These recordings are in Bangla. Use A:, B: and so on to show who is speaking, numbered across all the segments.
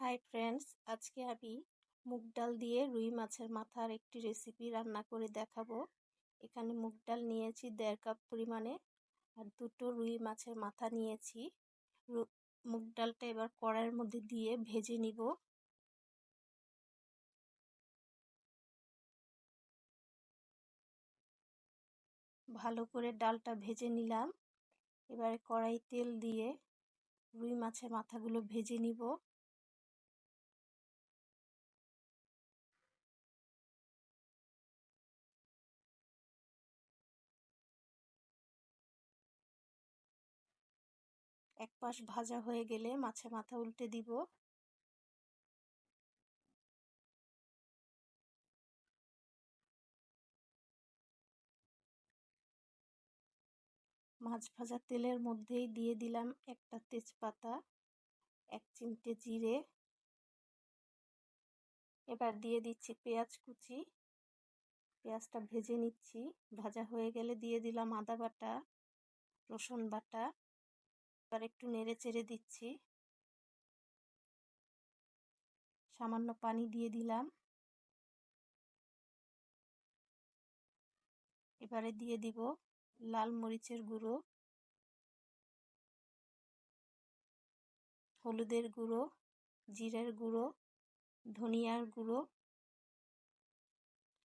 A: হাই ফ্রেন্ডস, আজকে আমি মুগ ডাল দিয়ে রুই মাছের মাথার একটি রেসিপি রান্না করে দেখাবো। এখানে মুগ ডাল নিয়েছি দেড় কাপ পরিমাণে আর দুটো রুই মাছের মাথা নিয়েছি। মুগ ডালটা এবার কড়াইয়ের মধ্যে দিয়ে ভেজে নিব। ভালো করে ডালটা ভেজে নিলাম। এবারে কড়াই তেল দিয়ে রুই মাছের মাথাগুলো ভেজে নিব। এক পাশ ভাজা হয়ে গেলে মাছে মাথা উল্টে দিব। মাছ ভাজা তেলের মধ্যেই দিয়ে দিলাম একটা তেজপাতা, এক চিমটে জিরে। এবার দিয়ে দিচ্ছি পেঁয়াজ কুচি। পেঁয়াজটা ভেজে নিচ্ছি। ভাজা হয়ে গেলে দিয়ে দিলাম আদা বাটা, রসুন বাটা। এবার একটু নেড়ে চেড়ে দিচ্ছি। সামান্য পানি দিয়ে দিলাম। এবারে দিয়ে দিব লাল মরিচের গুঁড়ো। হলুদের গুঁড়ো, জিরের গুঁড়ো, ধনিয়ার গুঁড়ো।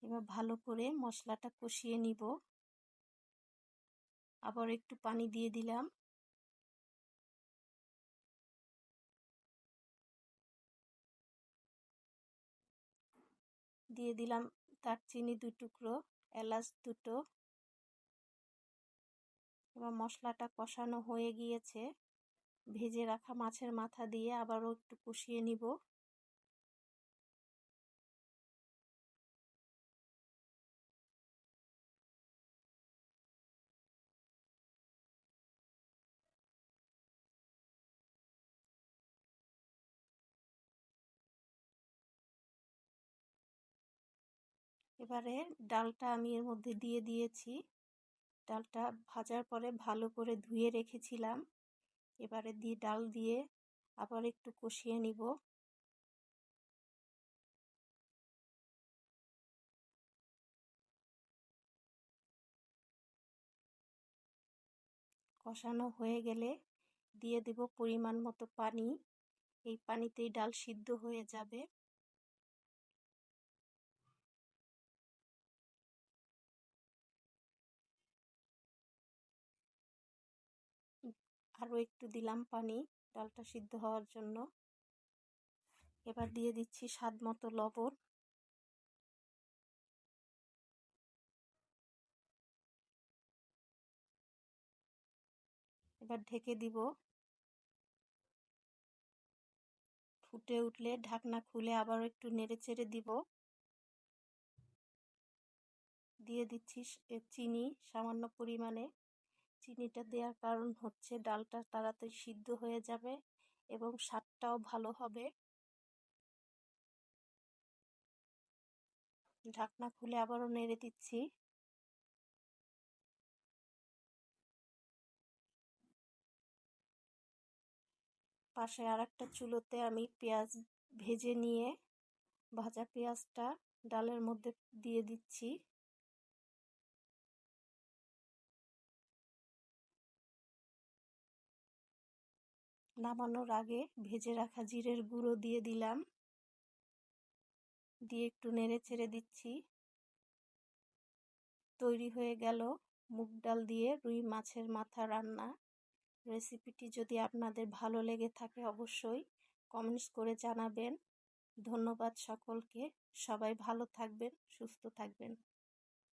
A: এবার ভালো করে মশলাটা কষিয়ে নিব। আবার একটু পানি দিয়ে দিলাম। দিয়ে দিলাম দারচিনি দু টুকরো, এলাচ দুটো। এবার মশলাটা কষানো হয়ে গিয়েছে। ভেজে রাখা মাছের মাথা দিয়ে আবারও একটু কষিয়ে নিব। এবারে ডালটা আমি এর মধ্যে দিয়ে দিয়েছি। ডালটা ভাজার পরে ভালো করে ধুয়ে রেখেছিলাম। এবারে দিয়ে ডাল দিয়ে আবার একটু কষিয়ে নিব। কষানো হয়ে গেলে দিয়ে দেব পরিমাণ মতো পানি। এই পানিতেই ডাল সিদ্ধ হয়ে যাবে। আরও একটু দিলাম পানি, ডালটা সিদ্ধ হওয়ার জন্য। এবার দিয়ে দিচ্ছি স্বাদ মতো লবণ। এবার ঢেকে দিব। ফুটে উঠলে ঢাকনা খুলে আবার একটু নেড়ে চেড়ে দিব। দিয়ে দিচ্ছি চিনি সামান্য পরিমাণে। চিনিটা দেওয়ার কারণ হচ্ছে ডালটা তাড়াতাড়ি সিদ্ধ হয়ে যাবে এবং স্বাদটাও ভালো হবে। ঢাকনা খুলে আবারও নেড়ে দিচ্ছি। পাশে আর একটা চুলোতে আমি পেঁয়াজ ভেজে নিয়ে ভাজা পেঁয়াজটা ডালের মধ্যে দিয়ে দিচ্ছি। নামানোর আগে ভেজে রাখা জিরের গুঁড়ো দিয়ে দিলাম। দিয়ে একটু নেড়ে ছেড়ে দিচ্ছি। তৈরি হয়ে গেল মুগ ডাল দিয়ে রুই মাছের মাথা রান্না। রেসিপিটি যদি আপনাদের ভালো লেগে থাকে অবশ্যই কমেন্টস করে জানাবেন। ধন্যবাদ সকলকে। সবাই ভালো থাকবেন, সুস্থ থাকবেন।